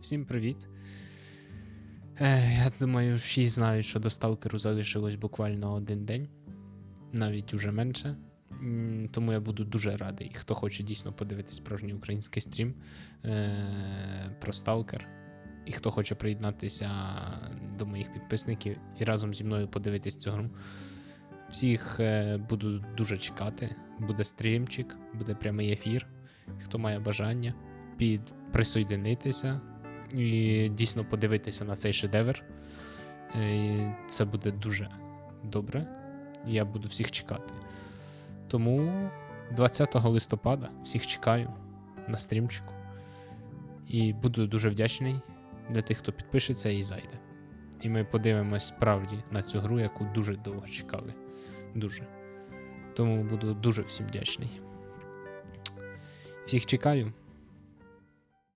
всім привіт. Е, я думаю, всі знають, що до сталкеру залишилось буквально один день, навіть уже менше. Тому я буду дуже радий, хто хоче дійсно подивитись справжній український стрім е- про сталкер. І хто хоче приєднатися до моїх підписників і разом зі мною подивитись цю гру. Всіх е, буду дуже чекати. Буде стрімчик, буде прямий ефір. Хто має бажання під присоединитися і дійсно подивитися на цей шедевр. Е, Це буде дуже добре. Я буду всіх чекати. Тому 20 листопада всіх чекаю на стрімчику. І буду дуже вдячний для тих, хто підпишеться і зайде. І ми подивимось справді на цю гру, яку дуже довго чекали. Дуже. Тому буду дуже всім вдячний. Всіх чекаю.